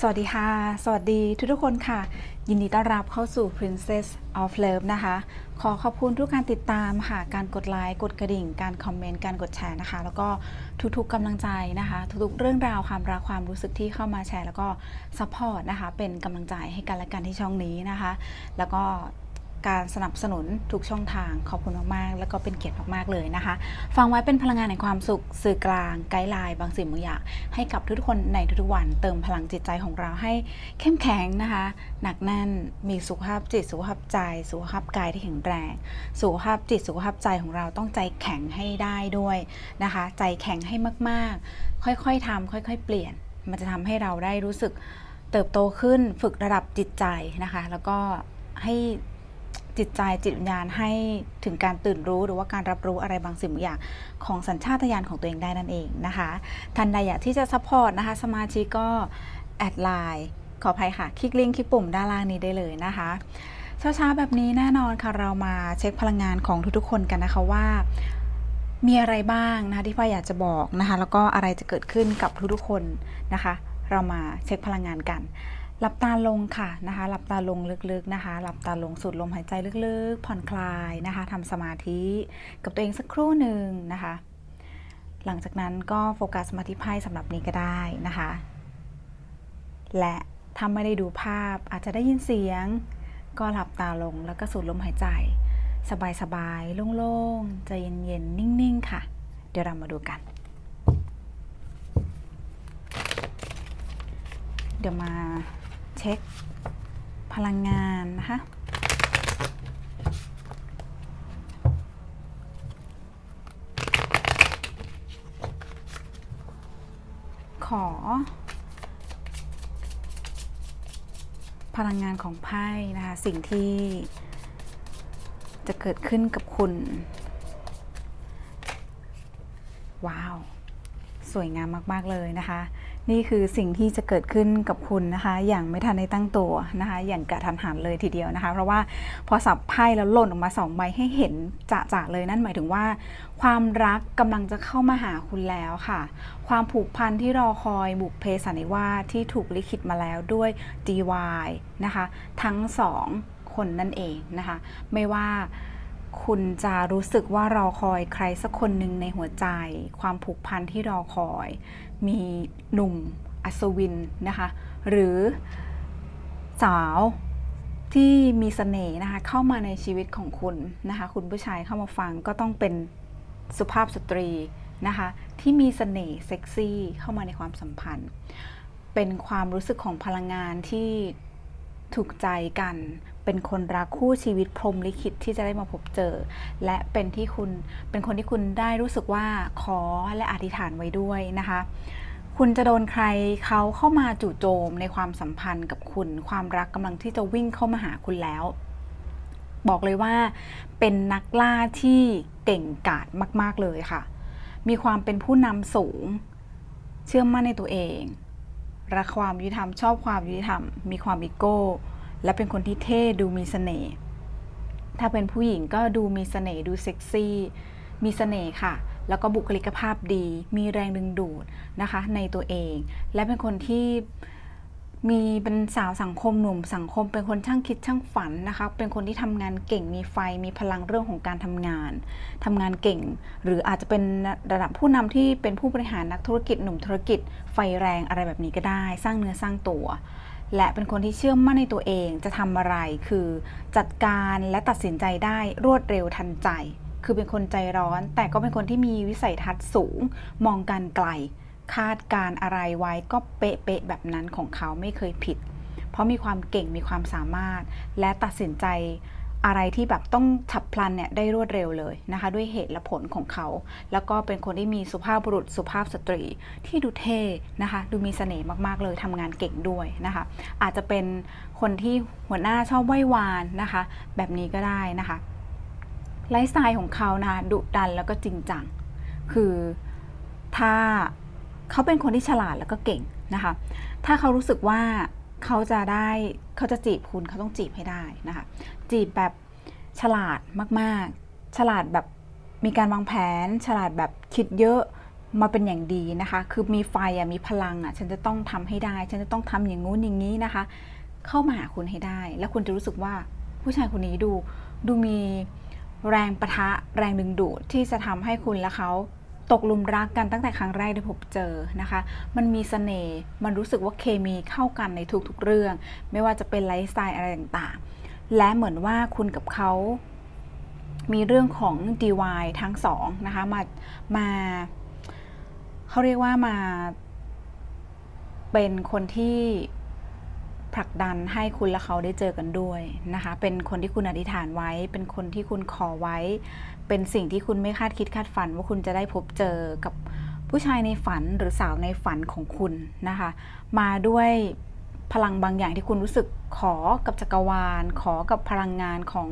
สวัสดีค่ะ สวัสดีทุกทุกคนค่ะ ยินดีต้อนรับเข้าสู่ Princess of Love นะคะ ขอขอบคุณทุกการติดตามค่ะ การกดไลค์ กดกระดิ่ง การคอมเมนต์ การกดแชร์นะคะ แล้วก็ทุกๆกำลังใจนะคะ ทุกๆเรื่องราวความรักความรู้สึกที่เข้ามาแชร์ แล้วก็ซัพพอร์ตนะคะ เป็นกำลังใจให้กันและกันที่ช่องนี้นะคะ แล้วก็ การสนับสนุนทุกช่องทางขอบคุณมากๆ แล้วก็เป็นเกียรติมากๆเลยนะคะ ฟังไว้เป็นพลังงานแห่งความสุขสื่อกลางไกด์ไลน์บางสิ่งบางอย่างให้กับทุกคนในทุกๆวัน เติมพลังจิตใจของเราให้เข้มแข็งนะคะ หนักแน่นมีสุขภาพจิตสุขภาพใจ สุขภาพกายที่แข็งแรงสุขภาพจิตสุขภาพใจของเราต้องใจแข็งให้ได้ด้วยนะคะ ใจแข็งให้มากๆ ค่อยๆทำค่อยๆ เปลี่ยน มันจะทำให้เราได้รู้สึกเติบโตขึ้นฝึกระดับจิตใจนะคะ แล้วก็ให้ จิตใจจิตวิญญาณให้ถึงการตื่นรู้หรือว่าการรับรู้อะไรบางสิ่งบางอย่างของสัญชาตญาณของตัวเองได้นั่นเองนะคะท่านใดอยากที่จะซัพพอร์ตนะคะ สมาชิกก็แอดไลน์ขออภัยค่ะ คลิกลิงก์คลิกปุ่มด้านล่างนี้ได้เลยนะคะเช้าๆแบบนี้แน่นอนค่ะเรามาเช็คพลังงานของทุกๆคนกันนะคะว่า มีอะไรบ้างนะคะที่พ่ออยากจะบอกนะคะ แล้วก็อะไรจะเกิดขึ้นกับทุกๆคนนะคะ เรามาเช็คพลังงานกัน หลับตาลงค่ะนะคะ หลับตาลงลึกๆนะคะ หลับตาลงสูดลมหายใจลึกๆ ผ่อนคลายนะคะทำสมาธิกับตัวเองสักครู่หนึ่งนะคะ หลังจากนั้นก็โฟกัสมาที่ไพ่สำหรับนี้ก็ได้นะคะ และถ้าไม่ได้ดูภาพอาจจะได้ยินเสียง ก็หลับตาลงแล้วก็สูดลมหายใจ สบายๆ โล่งๆ ใจเย็นๆ นิ่งๆ ค่ะ เดี๋ยวเรามาดูกันเดี๋ยวมา ช็คพลังงานนะคะ ขอ พลังงานของไพ่นะคะ สิ่งที่จะเกิดขึ้นกับคุณ ว้าว สวยงามมาก ๆ เลยนะคะ นี่คือสิ่งที่จะเกิดขึ้นกับคุณนะคะ อย่างไม่ทันได้ตั้งตัวนะคะ อย่างกระทันหันเลยทีเดียวนะคะ เพราะว่าพอสับไพ่แล้วหล่นออกมาสองใบให้เห็นจะๆเลยนั่นหมายถึงว่า ความรักกำลังจะเข้ามาหาคุณแล้วค่ะ ความผูกพันที่รอคอยบุกเพสันิวาที่ถูกลิขิตมาแล้วด้วย DY นะคะ ทั้งสองคนนั่นเองนะคะ ไม่ว่า คุณจะรู้สึกว่ารอคอยใครสักคนหนึ่งในหัวใจ ความผูกพันที่รอคอย มีหนุ่มอัศวินนะคะ หรือสาวที่มีเสน่ห์นะคะเข้ามาในชีวิตของคุณนะคะ คุณผู้ชายเข้ามาฟังก็ต้องเป็นสุภาพสตรีนะคะที่มีเสน่ห์เซ็กซี่เข้ามาในความสัมพันธ์ เป็นความรู้สึกของพลังงานที่ถูกใจกัน เป็นคนรักคู่ชีวิตพรมลิขิตที่จะได้มาพบเจอ และเป็นที่คุณเป็นคนที่คุณได้รู้สึกว่าขอและอธิษฐานไว้ด้วยนะคะ คุณจะโดนใครเขาเข้ามาจู่โจมในความสัมพันธ์กับคุณ ความรักกำลังที่จะวิ่งเข้ามาหาคุณแล้ว บอกเลยว่าเป็นนักล่าที่เก่งกาจมาก ๆเลยค่ะ มีความเป็นผู้นำสูง เชื่อมั่นในตัวเองรักความยุติธรรมชอบความยุติธรรม มีความอีโก้ และเป็นคนที่เท่ดูมีเสน่ห์ถ้าเป็นผู้หญิงก็ดูมีเสน่ห์ดูเซ็กซี่ มีเสน่ห์ค่ะ แล้วก็บุคลิกภาพดี มีแรงดึงดูดนะคะในตัวเอง และเป็นคนที่มีเป็นสาวสังคมหนุ่มสังคม เป็นคนช่างคิดช่างฝันนะคะ เป็นคนที่ทำงานเก่งมีไฟมีพลังเรื่องของการทำงานทำงานเก่ง หรืออาจจะเป็นระดับผู้นำที่เป็นผู้บริหารนักธุรกิจหนุ่มธุรกิจ ไฟแรงอะไรแบบนี้ก็ได้ สร้างเนื้อสร้างตัว และเป็นคนที่เชื่อมั่นในตัวเองจะทำอะไรคือจัดการและตัดสินใจได้รวดเร็วทันใจ คือเป็นคนใจร้อน แต่ก็เป็นคนที่มีวิสัยทัศน์สูง มองการไกล คาดการอะไรไว้ก็เป๊ะๆแบบนั้นของเขาไม่เคยผิด เพราะมีความเก่งมีความสามารถ และตัดสินใจ อะไรที่แบบต้องฉับพลันเนี่ยได้รวดเร็วเลยนะคะ ด้วยเหตุและผลของเขา แล้วก็เป็นคนที่มีสุภาพบุรุษสุภาพสตรีที่ดูเท่นะคะ ดูมีเสน่ห์มากๆเลยทำงานเก่งด้วยนะคะ อาจจะเป็นคนที่หัวหน้าชอบไหว้วานนะคะ แบบนี้ก็ได้นะคะไลฟ์สไตล์ของเขานะคะดุดันแล้วก็จริงจังคือถ้าเขาเป็นคนที่ฉลาดแล้วก็เก่งนะคะ ถ้าเขารู้สึกว่า เขาจะได้เขาจะจีบคุณเขาต้องจีบให้ได้นะคะ จีบแบบฉลาดมากๆ ฉลาดแบบมีการวางแผน ฉลาดแบบคิดเยอะมาเป็นอย่างดีนะคะ คือมีไฟอะมีพลังอะฉันจะต้องทำให้ได้ ฉันจะต้องทำอย่างงู้นอย่างนี้นะคะ เข้ามาหาคุณให้ได้ แล้วคุณจะรู้สึกว่าผู้ชายคนนี้ดูดูมีแรงประทะแรงดึงดูดที่จะทำให้คุณและเขา ตกหลุมรักกันตั้งแต่ครั้งแรกที่พบเจอนะคะ มันมีเสน่ห์ มันรู้สึกว่าเคมีเข้ากันในทุกๆเรื่อง ไม่ว่าจะเป็นไลฟ์สไตล์อะไรต่างๆ และเหมือนว่าคุณกับเขา มีเรื่องของ DY ทั้งสองนะคะ มา มา เขาเรียกว่ามา เป็นคนที่ผลักดันให้คุณและเขาได้เจอกันด้วยนะคะ เป็นคนที่คุณอธิษฐานไว้ เป็นคนที่คุณขอไว้ เป็นสิ่งที่คุณไม่คาดคิดคาดฝัน ว่าคุณจะได้พบเจอกับผู้ชายในฝันหรือสาวในฝันของคุณนะคะ มาด้วยพลังบางอย่างที่คุณรู้สึกขอกับจักรวาล ขอกับพลังงานของ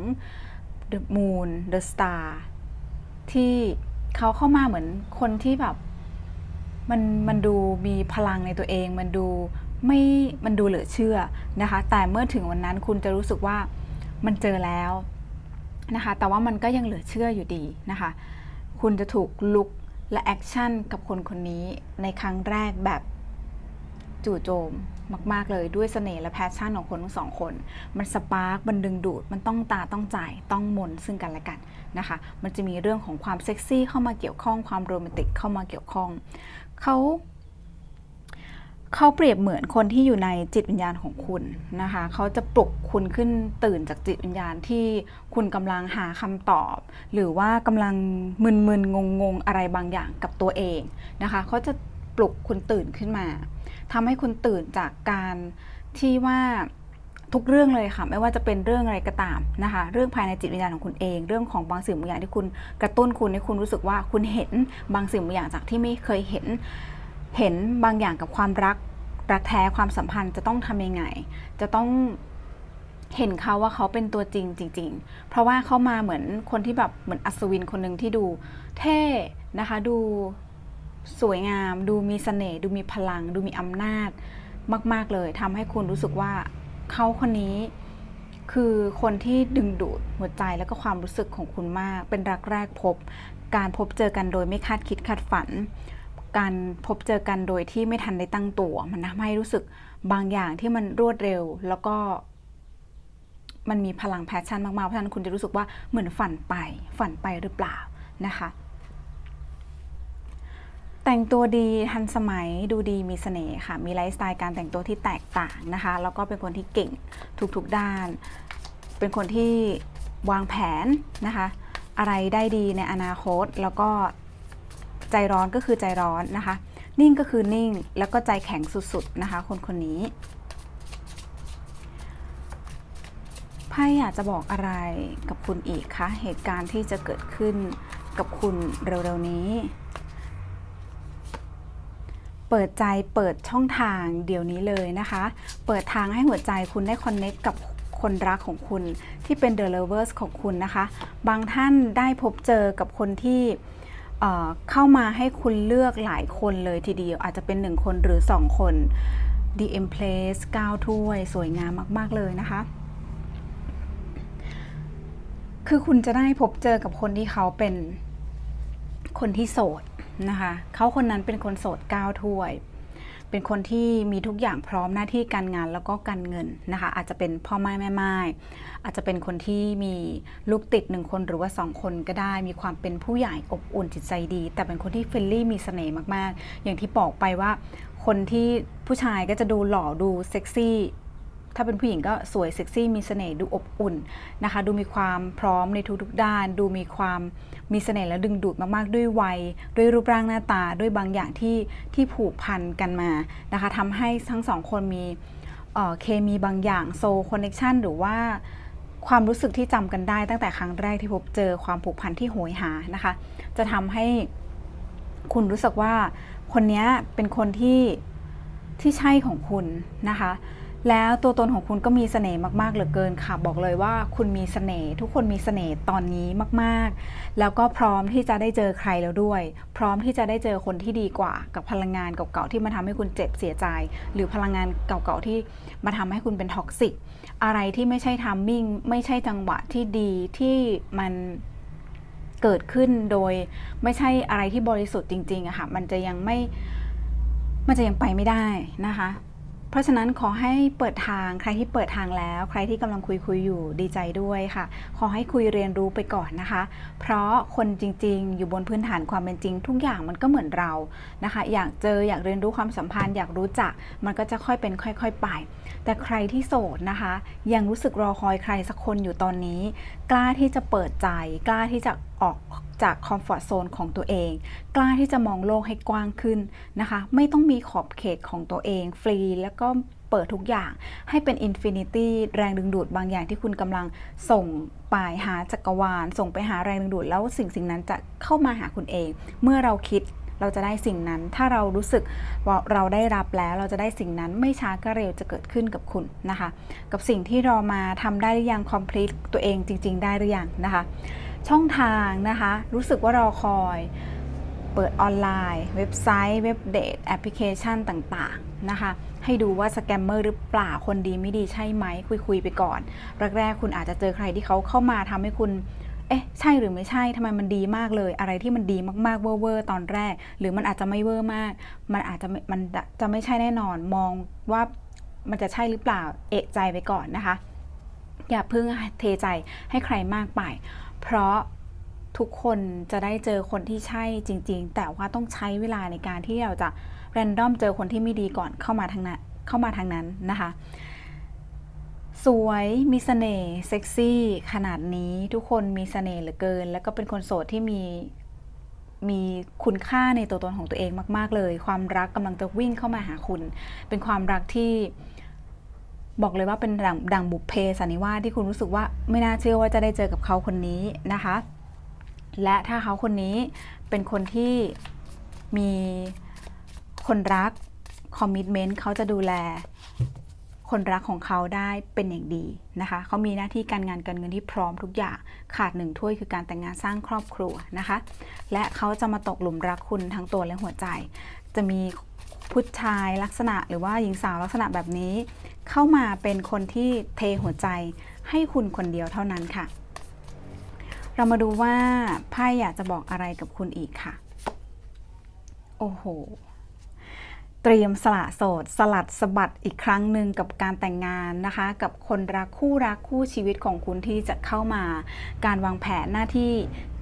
The Moon The Star ที่เขาเข้ามาเหมือนคนที่แบบมันมันดูมีพลังในตัวเอง มันดูไม่มันดูเหลือเชื่อนะคะ แต่เมื่อถึงวันนั้นคุณจะรู้สึกว่ามันเจอแล้ว นะคะ แต่ว่ามันก็ยังเหลือเชื่ออยู่ดีนะคะ คุณจะถูกลุกและแอคชั่นกับคนคนนี้ในครั้งแรกแบบจู่โจมมาก ๆ เลยด้วยเสน่ห์และแพชชั่นของคนทั้งสองคน มันสปาร์กมันดึงดูด มันต้องตาต้องใจต้องมนซึ่งกันและกันนะคะ มันจะมีเรื่องของความเซ็กซี่เข้ามาเกี่ยวข้องความโรแมนติกเข้ามาเกี่ยวข้องเขา เขาเปรียบเหมือนคนที่อยู่ในจิตวิญญาณของคุณนะคะ เขาจะปลุกคุณขึ้นตื่นจากจิตวิญญาณที่คุณกำลังหาคำตอบ หรือว่ากำลังมึนๆงงๆอะไรบางอย่างกับตัวเองนะคะ เขาจะปลุกคุณตื่นขึ้นมาทำให้คุณตื่นจากการที่ว่าทุกเรื่องเลยค่ะไม่ว่าจะเป็นเรื่องอะไรก็ตามนะคะ เรื่องภายในจิตวิญญาณของคุณเอง เรื่องของบางสิ่งบางอย่างที่คุณกระตุ้นคุณให้คุณรู้สึกว่าคุณเห็นบางสิ่งบางอย่างจากที่ไม่เคยเห็น เห็นบางอย่างกับความรักรักแท้ความสัมพันธ์จะต้องทำยังไง จะต้องเห็นเขาว่าเขาเป็นตัวจริงจริง ๆ เพราะว่าเขามาเหมือนคนที่แบบเหมือนอัศวินคนหนึ่งที่ดูเท่นะคะ ดูสวยงาม ดูมีเสน่ห์ดูมีพลัง ดูมีอำนาจมาก ๆ เลยทำให้คุณรู้สึกว่าเขาคนนี้คือคนที่ดึงดูดหัวใจแล้วก็ความรู้สึกของคุณมาก เป็นรักแรกพบ การพบเจอกันโดยไม่คาดคิดคาดฝัน การพบเจอกันโดยที่ไม่ทันได้ตั้งตัว มันทำให้รู้สึกบางอย่างที่มันรวดเร็ว แล้วก็ มันมีพลังแพชชั่นมากๆเพราะฉะนั้นคุณจะรู้สึกว่าเหมือนฝันไป ฝันไปหรือเปล่านะคะ แต่งตัวดีทันสมัยดูดีมีเสน่ห์ค่ะ มีไลฟ์สไตล์การแต่งตัวที่แตกต่างนะคะ แล้วก็เป็นคนที่เก่งทุกๆด้าน เป็นคนที่วางแผนนะคะ อะไรได้ดีในอนาคตแล้วก็ ใจร้อนก็คือใจร้อนนะคะ นิ่งก็คือนิ่งแล้วก็ใจแข็งสุดๆนะคะ คนคนนี้ไพ่อยากจะบอกอะไรกับคุณอีกคะเหตุการณ์ที่จะเกิดขึ้นกับคุณเร็วๆนี้ เปิดใจเปิดช่องทางเดี๋ยวนี้เลยนะคะ เปิดทางให้หัวใจคุณได้คอนเน็กกับคนรักของคุณที่เป็น The Lovers ของคุณนะคะ บางท่านได้พบเจอกับคนที่ เข้ามาให้คุณเลือกหลายคนเลยทีเดียวอาจจะเป็น 1 คนหรือ 2 คน DM Place 9 ถ้วย สวยงามมาก ๆ เลยนะคะ คือคุณจะได้พบเจอกับคนที่เขาเป็นคนที่โสดนะคะ เขาคนนั้นเป็นคนโสดก้าวถ้วย เป็นคนที่มีทุกอย่างพร้อมหน้าที่การงานแล้วก็การเงินนะคะ อาจจะเป็นพ่อไม้แม่ไม้อาจจะเป็นคนที่มีลูกติดหนึ่งคนหรือว่าสองคนก็ได้ มีความเป็นผู้ใหญ่อบอุ่นจิตใจดี แต่เป็นคนที่เฟรนลี่มีเสน่ห์มากๆ อย่างที่บอกไปว่า คนที่ผู้ชายก็จะดูหล่อดูเซ็กซี่ ถ้าเป็นผู้หญิงก็สวยเซ็กซี่มีเสน่ห์ดูอบอุ่นนะคะ ดูมีความพร้อมในทุกๆด้าน ดูมีความมีเสน่ห์และดึงดูดมากๆด้วยวัย ด้วยรูปร่างหน้าตาด้วยบางอย่างที่ที่ผูกพันกันมานะคะทำให้ทั้งสองคนมีเเคมีบางอย่างโซคอนเน t ชันหรือว่าความรู้สึกที่จำกันได้ตั้งแต่ครั้งแรกที่พบเจอความผูกพันที่โหยหานะคะ จะทำให้คุณรู้สึกว่าคนนี้เป็นคนที่ที่ใช่ของคุณนะคะ แล้วตัวตนของคุณก็มีเสน่ห์มากๆเหลือเกินค่ะ บอกเลยว่าคุณมีเสน่ห์ทุกคนมีเสน่ห์ตอนนี้มากๆ แล้วก็พร้อมที่จะได้เจอใครแล้วด้วย พร้อมที่จะได้เจอคนที่ดีกว่า กับพลังงานเก่าๆที่มาทำให้คุณเจ็บเสียใจ หรือพลังงานเก่าๆที่มาทำให้คุณเป็นท็อกซิกอะไรที่ไม่ใช่ทัมมิ่งไม่ใช่จังหวะที่ดีที่มันเกิดขึ้นโดยไม่ใช่อะไรที่บริสุทธิ์จริงๆอะค่ะมันจะยังไม่มันจะยังไปไม่ได้นะคะ เพราะฉะนั้นขอให้เปิดทางใครที่เปิดทางแล้ว ใครที่กำลังคุยคุยอยู่ดีใจด้วยค่ะ ขอให้คุยเรียนรู้ไปก่อนนะคะ เพราะคนจริงๆ อยู่บนพื้นฐานความเป็นจริง ทุกอย่างมันก็เหมือนเรานะคะ อยากเจออยากเรียนรู้ความสัมพันธ์ อยากรู้จัก มันก็จะค่อยเป็นค่อย ๆ ไป แต่ใครที่โสดนะคะ ยังรู้สึกรอคอยใครสักคนอยู่ตอนนี้ กล้าที่จะเปิดใจ กล้าที่จะ ออกจากคอมฟอร์ทโซนของตัวเอง กล้าที่จะมองโลกให้กว้างขึ้นนะคะ ไม่ต้องมีขอบเขตของตัวเอง ฟรีแล้วก็เปิดทุกอย่างให้เป็นอินฟินิตี้แรงดึงดูดบางอย่างที่คุณกำลังส่งไปหาจักรวาล ส่งไปหาแรงดึงดูด แล้วสิ่งสิ่งนั้นจะเข้ามาหาคุณเอง เมื่อเราคิดเราจะได้สิ่งนั้น ถ้าเรารู้สึกว่าเราได้รับแล้วเราจะได้สิ่งนั้นไม่ช้าก็เร็วจะเกิดขึ้นกับคุณนะคะ กับสิ่งที่รอมาทำได้หรือยัง complete ตัวเองจริง ๆ ได้หรือยังนะคะ ช่องทางนะคะ รู้สึกว่ารอคอย เปิดออนไลน์ เว็บไซต์ เว็บเดทแอปพลิเคชันต่างๆนะคะ ให้ดูว่าสแกมเมอร์หรือเปล่าคนดีไม่ดีใช่ไหมคุยคุยๆไปก่อน แรกๆคุณอาจจะเจอใครที่เขาเข้ามาทำให้คุณเอ๊ะใช่หรือไม่ใช่ทำไมมันดีมากเลย อะไรที่มันดีมากๆเวอร์ๆตอนแรก หรือมันอาจจะไม่เวอร์มาก มันอาจจะมันจะไม่ใช่แน่นอน มองว่ามันจะใช่หรือเปล่าเอะใจไปก่อนนะคะ อย่าเพิ่งเทใจให้ใครมากไป เพราะทุกคนจะได้เจอคนที่ใช่จริง ๆ แต่ว่าต้องใช้เวลาในการที่เราจะแรนดอมเจอคนที่ไม่ดีก่อนเข้ามาทางนั้นเข้ามาทางนั้นนะคะ สวยมีเสน่ห์เซ็กซี่ขนาดนี้ทุกคนมีเสน่ห์เหลือเกิน แล้วก็เป็นคนโสดที่มีมีคุณค่าในตัวตนของตัวเองมาก ๆ เลย ความรักกำลังจะวิ่งเข้ามาหาคุณ เป็นความรักที่ บอกเลยว่าเป็นดังดังบุพเพสันนิวาสที่คุณรู้สึกว่าไม่น่าเชื่อว่าจะได้เจอกับเขาคนนี้นะคะ และถ้าเขาคนนี้เป็นคนที่มีคนรักคอมมิชเมนต์เขาจะดูแลคนรักของเขาได้เป็นอย่างดีนะคะเขามีหน้าที่การงานการเงินที่พร้อมทุกอย่างขาดหนึ่งถ้วยคือการแต่งงานสร้างครอบครัวนะคะ และเขาจะมาตกหลุมรักคุณทั้งตัวและหัวใจ จะมีผู้ชายลักษณะหรือว่าหญิงสาวลักษณะแบบนี้ เข้ามาเป็นคนที่เทหัวใจให้คุณคนเดียวเท่านั้นค่ะ เรามาดูว่าไพ่อยากจะบอกอะไรกับคุณอีกค่ะ โอ้โห เตรียมสละโสด สลัดสะบัดอีกครั้งหนึ่งกับการแต่งงานนะคะ กับคนรักคู่รักคู่ชีวิตของคุณที่จะเข้ามา การวางแผนหน้าที่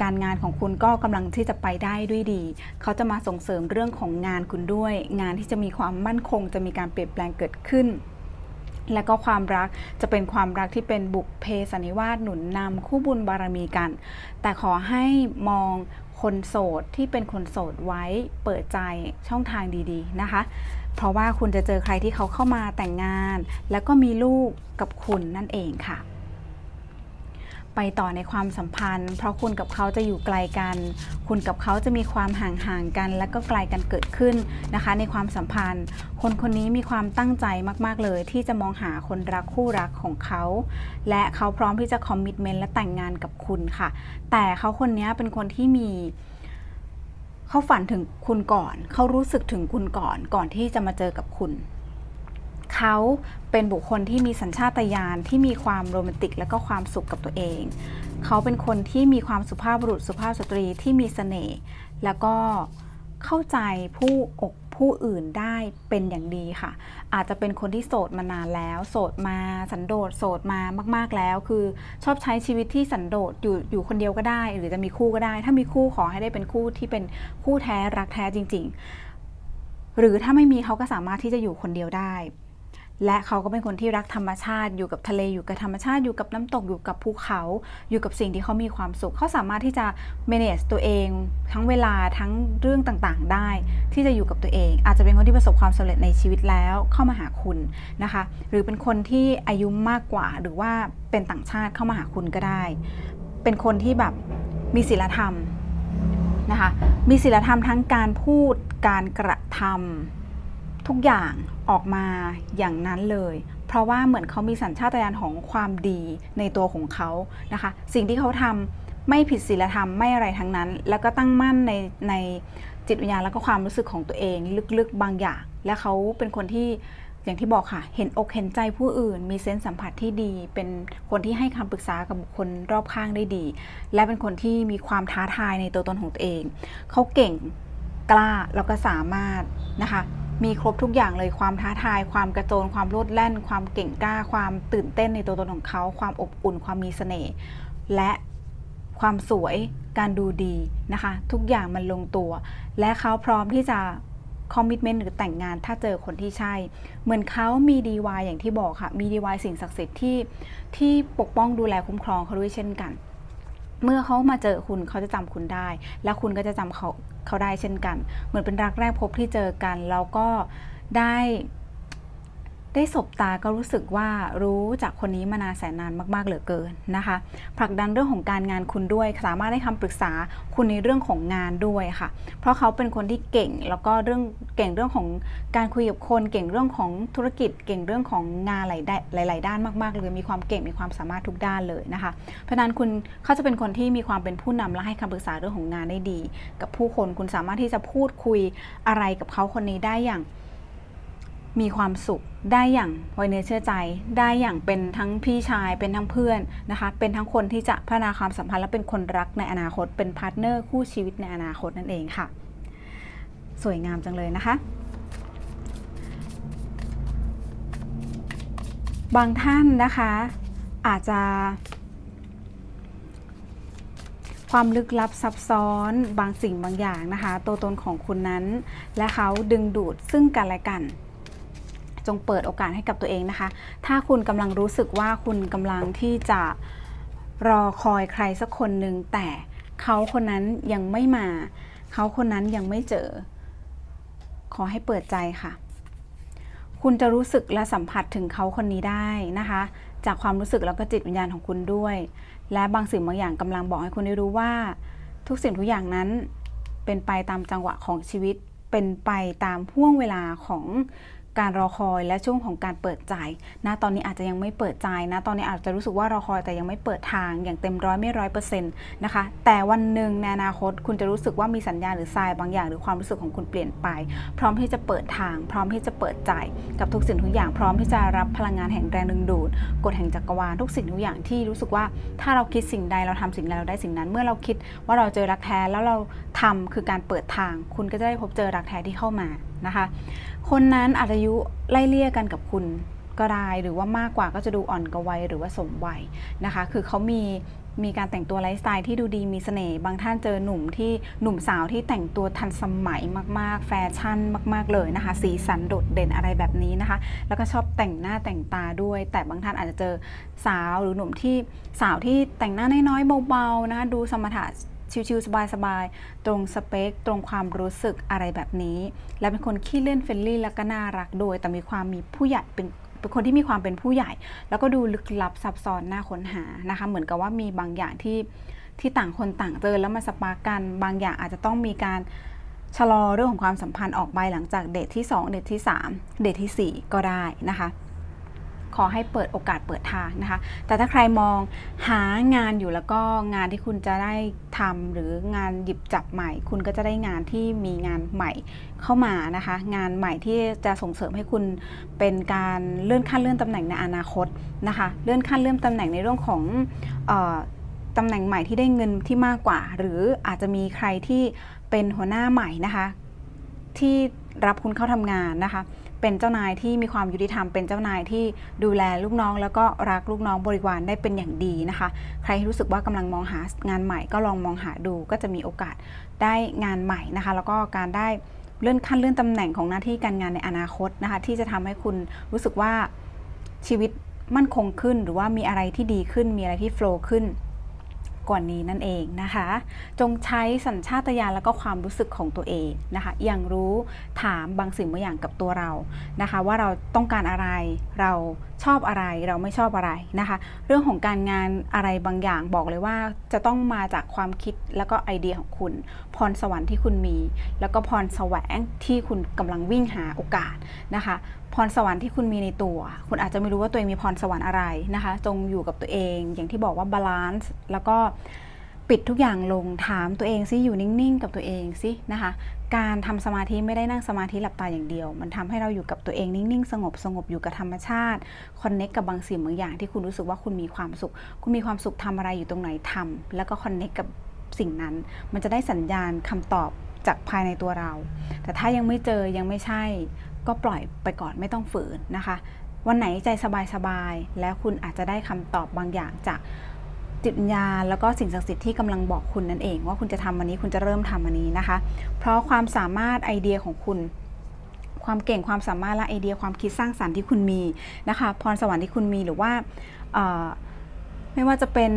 การงานของคุณก็กำลังที่จะไปได้ด้วยดี เขาจะมาส่งเสริมเรื่องของงานคุณด้วย งานที่จะมีความมั่นคง จะมีการเปลี่ยนแปลงเกิดขึ้น และก็ความรักจะเป็นความรักที่เป็นบุพเพสันนิวาสหนุนนำคู่บุญบารมีกัน แต่ขอให้มองคนโสดที่เป็นคนโสดไว้เปิดใจช่องทางดีๆนะคะ เพราะว่าคุณจะเจอใครที่เขาเข้ามาแต่งงาน แล้วก็มีลูกกับคุณนั่นเองค่ะ ไปต่อในความสัมพันธ์ เพราะคุณกับเขาจะอยู่ไกลกัน คุณกับเขาจะมีความห่างๆกัน และก็ไกลกันเกิดขึ้นนะคะ ในความสัมพันธ์ คนคนนี้มีความตั้งใจมาก ๆ เลย ที่จะมองหาคนรักคู่รักของเขา และเขาพร้อมที่จะคอมมิตเมนต์และแต่งงานกับคุณค่ะ แต่เขาคนนี้เป็นคนที่มีเขาฝันถึงคุณก่อน เขารู้สึกถึงคุณก่อน ก่อนที่จะมาเจอกับคุณ เขาเป็นบุคคลที่มีสัญชาตญาณที่มีความโรแมนติกและก็ความสุขกับตัวเอง เขาเป็นคนที่มีความสุภาพบุรุษสุภาพสตรีที่มีเสน่ห์แล้วก็เข้าใจผู้อกผู้อื่นได้เป็นอย่างดีค่ะ อาจจะเป็นคนที่โสดมานานแล้ว โสดมาสันโดษโสดมามาก ๆแล้ว คือชอบใช้ชีวิตที่สันโดษอยู่อยู่คนเดียวก็ได้ หรือจะมีคู่ก็ได้ ถ้ามีคู่ขอให้ได้เป็นคู่ที่เป็นคู่แท้รักแท้จริง ๆ หรือถ้าไม่มีเขาก็สามารถที่จะอยู่คนเดียวได้ และเขาก็เป็นคนที่รักธรรมชาติ อยู่กับทะเลอยู่กับธรรมชาติอยู่กับน้ำตกอยู่กับภูเขา อยู่กับสิ่งที่เขามีความสุข เขาสามารถที่จะ manage ตัวเอง ทั้งเวลาทั้งเรื่องต่างๆ ได้ ที่จะอยู่กับตัวเอง อาจจะเป็นคนที่ประสบความสำเร็จในชีวิตแล้วเข้ามาหาคุณนะคะ หรือเป็นคนที่อายุมากกว่า หรือว่าเป็นต่างชาติเข้ามาหาคุณก็ได้ เป็นคนที่แบบมีศีลธรรมนะคะมีศีลธรรมทั้งการพูดการกระทำ ทุกอย่างออกมาอย่างนั้นเลย เพราะว่าเหมือนเขามีสัญชาตญาณของความดีในตัวของเขานะคะ สิ่งที่เขาทำไม่ผิดศีลธรรมไม่อะไรทั้งนั้น แล้วก็ตั้งมั่นในในจิตวิญญาณแล้วก็ความรู้สึกของตัวเองลึกๆบางอย่าง และเขาเป็นคนที่อย่างที่บอกค่ะ เห็นอกเห็นใจผู้อื่น มีเซนส์สัมผัสที่ดี เป็นคนที่ให้คำปรึกษากับบุคคลรอบข้างได้ดี และเป็นคนที่มีความท้าทายในตัวตนของตัวเอง เขาเก่งกล้าแล้วก็สามารถนะคะ มีครบทุกอย่างเลยความท้าทาย ความกระโจนความโลดแล่น ความเก่งกล้า ความตื่นเต้นในตัวตนของเขา ความอบอุ่น ความมีเสน่ห์และความสวยการดูดีนะคะ ทุกอย่างมันลงตัว และเขาพร้อมที่จะคอมมิชเมนต์หรือแต่งงานถ้าเจอคนที่ใช่ เหมือนเขามีดีวายอย่างที่บอกค่ะ มีดีวายสิ่งศักดิ์สิทธิ์ที่ที่ปกป้องดูแลคุ้มครองเขาด้วยเช่นกัน เมื่อเขามาเจอคุณเขาจะจำคุณได้ และคุณก็จะจำเขาเขาได้เช่นกัน เหมือนเป็นรักแรกพบที่เจอกัน แล้วก็ได้ ได้สบตาก็รู้สึกว่ารู้จากคนนี้มานานแสนนานมาก ๆ เหลือเกินนะคะผลักดันเรื่องของการงานคุณด้วย สามารถให้คำปรึกษาคุณในเรื่องของงานด้วยค่ะ เพราะเขาเป็นคนที่เก่งแล้วก็เรื่องเก่งเรื่องของการคุยกับคนเก่งเรื่องของธุรกิจ เก่งเรื่องของงานหลายด้หลายๆด้านมากๆเลยมีความเก่งมีความสามารถทุกด้านเลยนะคะ เพราะฉะนั้นคุณเขาจะเป็นคนที่มีความเป็นผู้นำและให้คำปรึกษาเรื่องของงานได้ดี กับผู้คนคุณสามารถที่จะพูดคุยอะไรกับเขาคนนี้ได้อย่าง มีความสุขได้อย่างไวเนื้อเชื่อใจ ได้อย่างเป็นทั้งพี่ชายเป็นทั้งเพื่อนนะคะ เป็นทั้งคนที่จะพัฒนาความสัมพันธ์และเป็นคนรักในอนาคต เป็นพาร์ทเนอร์คู่ชีวิตในอนาคตนั่นเองค่ะ สวยงามจังเลยนะคะ บางท่านนะคะอาจจะ ความลึกลับซับซ้อนบางสิ่งบางอย่างนะคะ ตัวตนของคุณนั้น และเขาดึงดูดซึ่งกันและกัน จงเปิดโอกาสให้กับตัวเองนะคะ ถ้าคุณกำลังรู้สึกว่าคุณกำลังที่จะรอคอยใครสักคนหนึ่งแต่เขาคนนั้นยังไม่มา เขาคนนั้นยังไม่เจอ ขอให้เปิดใจค่ะ คุณจะรู้สึกและสัมผัสถึงเขาคนนี้ได้นะคะ จากความรู้สึกแล้วก็จิตวิญญาณของคุณด้วย และบางสิ่งบางอย่างกำลังบอกให้คุณได้รู้ว่า ทุกสิ่งทุกอย่างนั้นเป็นไปตามจังหวะของชีวิต เป็นไปตามห่วงเวลาของ การรอคอยและช่วงของการเปิดใจนะตอนนี้อาจจะยังไม่เปิดใจนะตอนนี้อาจจะรู้สึกว่ารอคอยแต่ยังไม่เปิดทางอย่างเต็มร้อยไม่ร้อยเปอร์เซ็นต์นะคะแต่วันหนึ่งในอนาคตคุณจะรู้สึกว่ามีสัญญาณหรือทรายบางอย่างหรือความรู้สึกของคุณเปลี่ยนไป พร้อมที่จะเปิดทาง พร้อมที่จะเปิดใจกับทุกสิ่งทุกอย่างพร้อมที่จะรับพลังงานแห่งแรงดึงดูดกฎแห่งจักรวาลทุกสิ่งทุกอย่างที่รู้สึกว่าถ้าเราคิดสิ่งใดเราทำสิ่งใดเราได้สิ่งนั้น เมื่อเราคิดว่าเราเจอรักแท้แล้วเราทำคือการเปิดทาง คุณก็จะได้พบเจอรักแท้ที่เข้ามา นะคะ คนนั้นอาจจะอายุไล่เลี่ยกันกับคุณก็ได้หรือว่ามากกว่าก็จะดูอ่อนกว่าวัยหรือว่าสมวัยนะคะ คือเขามีมีการแต่งตัวไลฟ์สไตล์ที่ดูดีมีเสน่ห์บางท่านเจอหนุ่มที่หนุ่มสาวที่แต่งตัวทันสมัยมากๆ แฟชั่นมาก ๆเลยนะคะ สีสันโดดเด่นอะไรแบบนี้นะคะ แล้วก็ชอบแต่งหน้าแต่งตาด้วย แต่บางท่านอาจจะเจอสาวหรือหนุ่มที่สาวที่แต่งหน้าน้อยๆเบาๆนะคะดูสมถะ ชิวๆสบายๆ ตรงสเปค ตรงความรู้สึกอะไรแบบนี้ และเป็นคนขี้เล่นเฟรนลี่แล้วก็น่ารักด้วย แต่มีความมีผู้ใหญ่เป็นเป็นคนที่มีความเป็นผู้ใหญ่ แล้วก็ดูลึกลับซับซ้อนน่าค้นหานะคะ เหมือนกับว่ามีบางอย่างที่ที่ต่างคนต่างเจอแล้วมาสปาร์กกัน บางอย่างอาจจะต้องมีการชะลอเรื่องของความสัมพันธ์ออกไปหลังจากเดทที่ 2 เดทที่ 3 เดททีสี่4 ก็ได้นะคะ ขอให้เปิดโอกาสเปิดทางนะคะ แต่ถ้าใครมองหางานอยู่แล้วก็งานที่คุณจะได้ทำหรืองานหยิบจับใหม่ คุณก็จะได้งานที่มีงานใหม่เข้ามานะคะ งานใหม่ที่จะส่งเสริมให้คุณเป็นการเลื่อนขั้นเลื่อนตำแหน่งในอนาคตนะคะ เลื่อนขั้นเลื่อนตำแหน่งในเรื่องของออตำแหน่งใหม่ที่ได้เงินที่มากกว่า หรืออาจจะมีใครที่เป็นหัวหน้าใหม่นะคะ ที่รับคุณเข้าทำงานนะคะ เป็นเจ้านายที่มีความยุติธรรม เป็นเจ้านายที่ดูแลลูกน้อง แล้วก็รักลูกน้องบริวารได้เป็นอย่างดีนะคะ ใครที่รู้สึกว่ากำลังมองหางานใหม่ก็ลองมองหาดู ก็จะมีโอกาสได้งานใหม่นะคะ แล้วก็การได้เลื่อนขั้นเลื่อนตำแหน่งของหน้าที่การงานในอนาคตนะคะ ที่จะทำให้คุณรู้สึกว่าชีวิตมั่นคงขึ้น หรือว่ามีอะไรที่ดีขึ้น มีอะไรที่โฟล์ขึ้น กว่านี้นั่นเองนะคะ จงใช้สัญชาตญาณแล้วก็ความรู้สึกของตัวเองนะคะอย่างรู้ถามบางสิ่งบางอย่างกับตัวเรานะคะ ว่าเราต้องการอะไรเราชอบอะไรเราไม่ชอบอะไรนะคะ เรื่องของการงานอะไรบางอย่างบอกเลยว่าจะต้องมาจากความคิดแล้วก็ไอเดียของคุณ พรสวรรค์ที่คุณมี แล้วก็พรแสวงที่คุณกำลังวิ่งหาโอกาสนะคะ พรสวรรค์ที่คุณมีในตัว คุณอาจจะไม่รู้ว่าตัวเองมีพรสวรรค์อะไรนะคะ จงอยู่กับตัวเอง อย่างที่บอกว่าบาลานซ์แล้วก็ปิดทุกอย่างลงถามตัวเองซิอยู่นิ่งๆ กับตัวเองซินะคะ การทำสมาธิไม่ได้นั่งสมาธิหลับตาอย่างเดียว มันทำให้เราอยู่กับตัวเองนิ่งๆ สงบสงบอยู่กับธรรมชาติคอนเน็กกับบางสิ่งบางอย่างที่คุณรู้สึกว่าคุณมีความสุข คุณมีความสุขทำอะไรอยู่ตรงไหนทำแล้วก็คอนเน็กกับสิ่งนั้น มันจะได้สัญญาณคำตอบจากภายในตัวเรา แต่ถ้ายังไม่เจอยังไม่ใช่ ก็ปล่อยไปก่อนไม่ต้องฝืนนะคะ วันไหนใจสบายๆ แล้วคุณอาจจะได้คำตอบบางอย่างจากจิตวิญญาณแล้วก็สิ่งศักดิ์สิทธิ์ที่กำลังบอกคุณนั่นเอง ว่าคุณจะทำอันนี้คุณจะเริ่มทำอันนี้นะคะ เพราะความสามารถไอเดียของคุณ ความเก่งความสามารถและไอเดียความคิดสร้างสรรค์ที่คุณมีนะคะพรสวรรค์ที่คุณมีหรือว่าไม่ว่าจะเป็น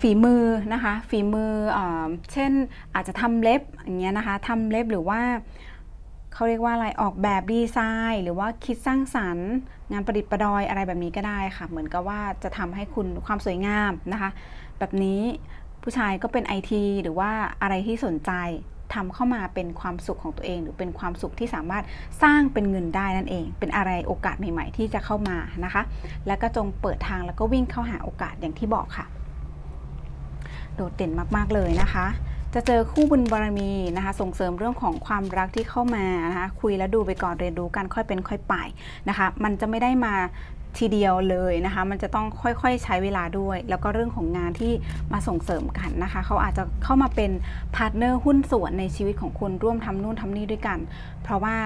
ฝีมือนะคะฝีมือออเช่นอาจจะทำเล็บอย่างเงี้ยนะคะทำเล็บหรือว่า เขาเรียกว่าอะไรออกแบบดีไซน์ หรือว่าคิดสร้างสรรค์ งานประดิษฐ์ประดอยอะไรแบบนี้ก็ได้ค่ะ เหมือนกับว่าจะทำให้คุณความสวยงามนะคะ แบบนี้ผู้ชายก็เป็นไอทีหรือว่าอะไรที่สนใจทำเข้ามาเป็นความสุขของตัวเอง หรือเป็นความสุขที่สามารถสร้างเป็นเงินได้นั่นเอง เป็นอะไรโอกาสใหม่ ๆ ที่จะเข้ามานะคะ แล้วก็จงเปิดทางแล้วก็วิ่งเข้าหาโอกาสอย่างที่บอกค่ะ โดดเด่นมากๆเลยนะคะ จะเจอคู่บุญบารมีนะคะ ส่งเสริมเรื่องของความรักที่เข้ามานะคะคุยแล้วดูไปก่อนเรียนรู้กันค่อยเป็นค่อยไปนะคะ มันจะไม่ได้มาทีเดียวเลยนะคะ มันจะต้องค่อยๆใช้เวลาด้วย แล้วก็เรื่องของงานที่มาส่งเสริมกันนะคะ เขาอาจจะเข้ามาเป็นพาร์ทเนอร์หุ้นส่วนในชีวิตของคุณร่วมทำนู่นทำนี่ด้วยกัน เพราะว่า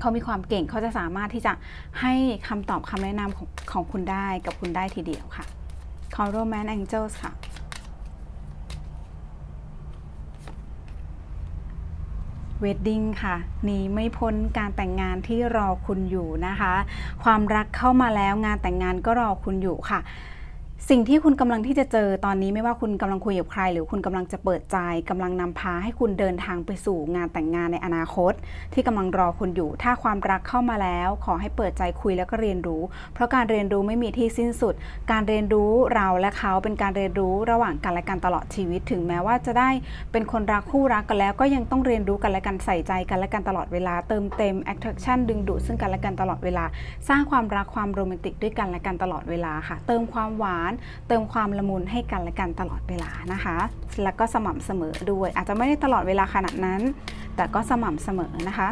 เขามีความเก่งเขาจะสามารถที่จะให้คำตอบคำแนะนำของของคุณได้กับคุณได้ทีเดียวค่ะ c o r o m a n Angels ค่ะ เวดดิ้งค่ะหนีไม่พ้นการแต่งงานที่รอคุณอยู่นะคะ ความรักเข้ามาแล้วงานแต่งงานก็รอคุณอยู่ค่ะ สิ่งที่คุณกำลังที่จะเจอตอนนี้ไม่ว่าคุณกำลังคุยกับใคร หรือคุณกำลังจะเปิดใจกำลังนำพาให้คุณเดินทางไปสู่งานแต่งงานในอนาคต ที่กำลังรอคุณอยู่ ถ้าความรักเข้ามาแล้ว ขอให้เปิดใจคุยแล้วก็เรียนรู้ เพราะการเรียนรู้ไม่มีที่สิ้นสุด การเรียนรู้เราและเขาเป็นการเรียนรู้ระหว่างกันและกันตลอดชีวิต ถึงแม้ว่าจะได้เป็นคนรักคู่รักกันแล้ว ก็ยังต้องเรียนรู้กันและกันใส่ใจกันและกันตลอดเวลาเติมเต็ม attraction ดึงดูดซึ่งกันและกันตลอดเวลา สร้างความรักความโรแมนติกด้วยกันและกันตลอดเวลาค่ะ เติมความหวานเติมความละมุนให้กันและกันตลอดเวลานะคะ แล้วก็สม่ำเสมอด้วย อาจจะไม่ได้ตลอดเวลาขนาดนั้น แต่ก็สม่ำเสมอนะคะ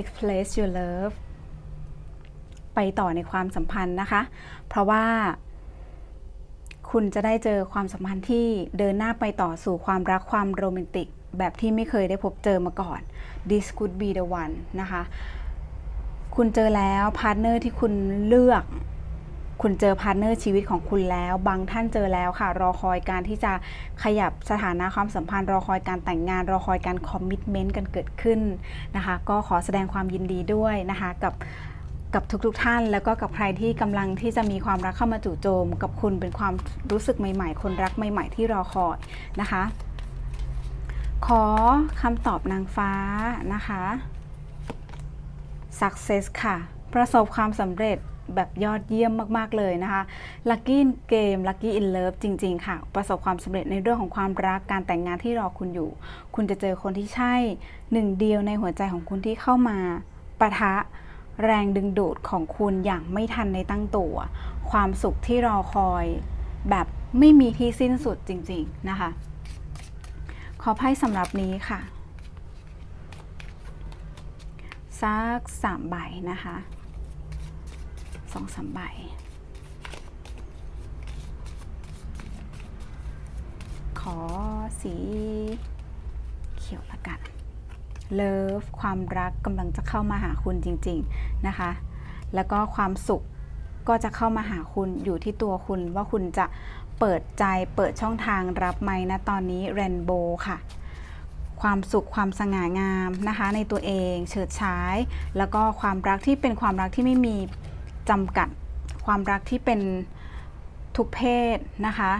express your love ไปต่อในความสัมพันธ์นะคะ เพราะว่าคุณจะได้เจอความสัมพันธ์ที่เดินหน้าไปต่อสู่ความรักความโรแมนติก แบบที่ไม่เคยได้พบเจอมาก่อน this could be the one นะคะ คุณเจอแล้วพาร์ทเนอร์ที่คุณเลือก คุณเจอพาร์ทเนอร์ชีวิตของคุณแล้ว บางท่านเจอแล้วค่ะ รอคอยการที่จะขยับสถานะความสัมพันธ์ รอคอยการแต่งงาน รอคอยการคอมมิชเมนต์กันเกิดขึ้นนะคะ ก็ขอแสดงความยินดีด้วยนะคะกับกับทุกๆทท่านแล้วก็กับใครที่กำลังที่จะมีความรักเข้ามาจู่โจม กับคุณเป็นความรู้สึกใหม่ ๆ คนรักใหม่ ๆ ที่รอคอยนะคะ ขอคำตอบนางฟ้านะคะ success ค่ะ ประสบความสำเร็จแบบยอดเยี่ยมมาก ๆ เลยนะคะ lucky in game lucky in love จริง ๆ ค่ะ ประสบความสำเร็จในเรื่องของความรักการแต่งงานที่รอคุณอยู่ คุณจะเจอคนที่ใช่หนึ่งเดียวในหัวใจของคุณที่เข้ามาปะทะแรงดึงดูดของคุณอย่างไม่ทันในตั้งตัว ความสุขที่รอคอยแบบไม่มีที่สิ้นสุดจริง ๆ นะคะ ขอไพ่สำหรับนี้ค่ะ สักสามใบนะคะสองสามใบ ขอสีเขียวละกัน เลิฟความรักกำลังจะเข้ามาหาคุณจริง ๆ นะคะ แล้วก็ความสุขก็จะเข้ามาหาคุณอยู่ที่ตัวคุณว่าคุณจะเปิดใจเปิดช่องทางรับไหมนะตอนนี้เรนโบว์ค่ะ ความสุขความสง่างามนะคะ ในตัวเองเฉิดฉาย แล้วก็ความรักที่เป็นความรักที่ไม่มีจำกัด ความรักที่เป็นทุกเพศนะคะ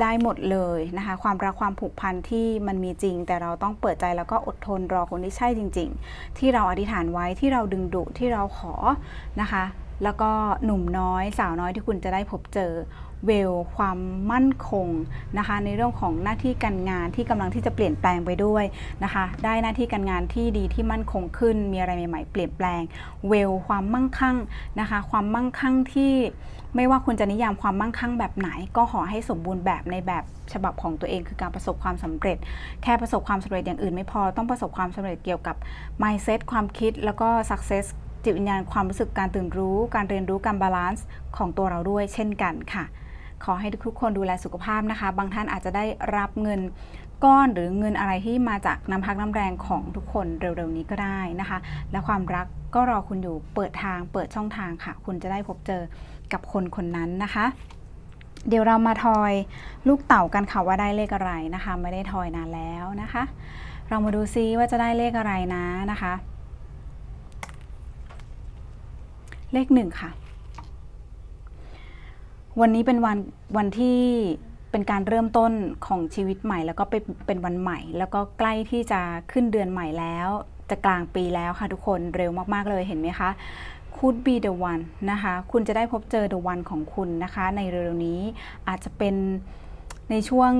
ได้หมดเลยนะคะ ความรักความผูกพันที่มันมีจริง แต่เราต้องเปิดใจแล้วก็อดทนรอคนที่ใช่จริง ๆ ที่เราอธิษฐานไว้ที่เราดึงดูดที่เราขอนะคะ แล้วก็หนุ่มน้อยสาวน้อยที่คุณจะได้พบเจอเวลความมั่นคงนะคะในเรื่องของหน้าที่การงานที่กำลังที่จะเปลี่ยนแปลงไปด้วยนะคะ ได้หน้าที่การงานที่ดีที่มั่นคงขึ้น มีอะไรใหม่ๆ เปลี่ยนแปลง เวลความมั่งคั่งนะคะ ความมั่งคั่งที่ไม่ว่าคุณจะนิยามความมั่งคั่งแบบไหน ก็ขอให้สมบูรณ์แบบในแบบฉบับของตัวเองคือการประสบความสำเร็จ แค่ประสบความสำเร็จอย่างอื่นไม่พอต้องประสบความสำเร็จเกี่ยวกับ mindset ความคิดแล้วก็ success จิตวิญญาณความรู้สึกการตื่นรู้ การเรียนรู้การบาลานซ์ของตัวเราด้วยเช่นกันค่ะ ขอให้ทุกคนดูแลสุขภาพนะคะ บางท่านอาจจะได้รับเงินก้อนหรือเงินอะไรที่มาจากน้ำพักน้ำแรงของทุกคนเร็วๆนี้ก็ได้นะคะ และความรักก็รอคุณอยู่เปิดทางเปิดช่องทางค่ะ คุณจะได้พบเจอกับคนคนนั้นนะคะ เดี๋ยวเรามาทอยลูกเต่ากันค่ะว่าได้เลขอะไรนะคะ ไม่ได้ทอยนานแล้วนะคะ เรามาดูซิว่าจะได้เลขอะไรนะนะคะ เลขหนึ่งค่ะ วันนี้เป็นวันวันที่เป็นการเริ่มต้นของชีวิตใหม่ แล้วก็เป็นเป็นวันใหม่ แล้วก็ใกล้ที่จะขึ้นเดือนใหม่แล้ว จะกลางปีแล้วค่ะทุกคนเร็วมากๆเลยเห็นไหมคะ could be the one นะคะ คุณจะได้พบเจอ the one ของคุณนะคะ ในเร็วๆนี้อาจจะเป็นในช่วง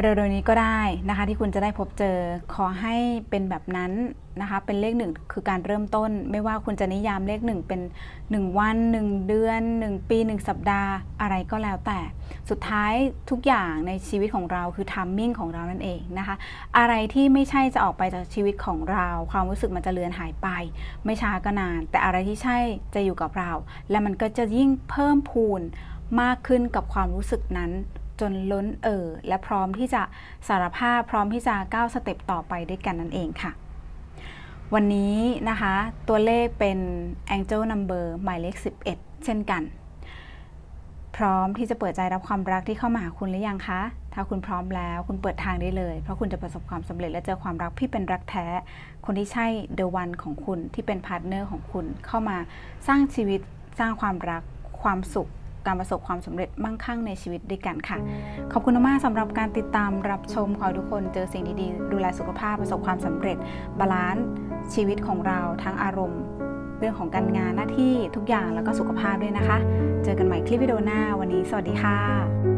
เร็วๆนี้ก็ได้นะคะที่คุณจะได้พบเจอขอให้เป็นแบบนั้นนะคะเป็นเลขหนึ่งคือการเริ่มต้น ไม่ว่าคุณจะนิยามเลขหนึ่งเป็น 1 วัน 1 เดือน 1 ปี 1 สัปดาห์อะไรก็แล้วแต่ สุดท้ายทุกอย่างในชีวิตของเราคือทัมมิ่งของเรานั่นเองนะคะอะไรที่ไม่ใช่จะออกไปจากชีวิตของเรา ความรู้สึกมันจะเลือนหายไป ไม่ช้าก็นาน แต่อะไรที่ใช่จะอยู่กับเรา และมันก็จะยิ่งเพิ่มพูนมากขึ้นกับความรู้สึกนั้น จนล้นเอ่อและพร้อมที่จะสารภาพพร้อมที่จะก้าวสเต็ปต่อไปด้วยกันนั่นเองค่ะ วันนี้นะคะ ตัวเลขเป็น Angel Number หมายเลข 11 เช่นกัน พร้อมที่จะเปิดใจรับความรักที่เข้ามาหาคุณหรือยังคะ ถ้าคุณพร้อมแล้วคุณเปิดทางได้เลย เพราะคุณจะประสบความสำเร็จและเจอความรักที่เป็นรักแท้ คนที่ใช่ The One ของคุณที่เป็นพาร์ทเนอร์ของคุณเข้ามาสร้างชีวิตสร้างความรักความสุข การประสบความสำเร็จมั่งคั่งในชีวิตด้วยกันค่ะ ขอบคุณมากๆสำหรับการติดตามรับชมขอให้ทุกคนเจอสิ่งดีๆ ดูแลสุขภาพประสบความสำเร็จ บาลานซ์ชีวิตของเราทั้งอารมณ์ เรื่องของการงานหน้าที่ทุกอย่างแล้วก็สุขภาพด้วยนะคะ เจอกันใหม่คลิปวิดีโอหน้าวันนี้ สวัสดีค่ะ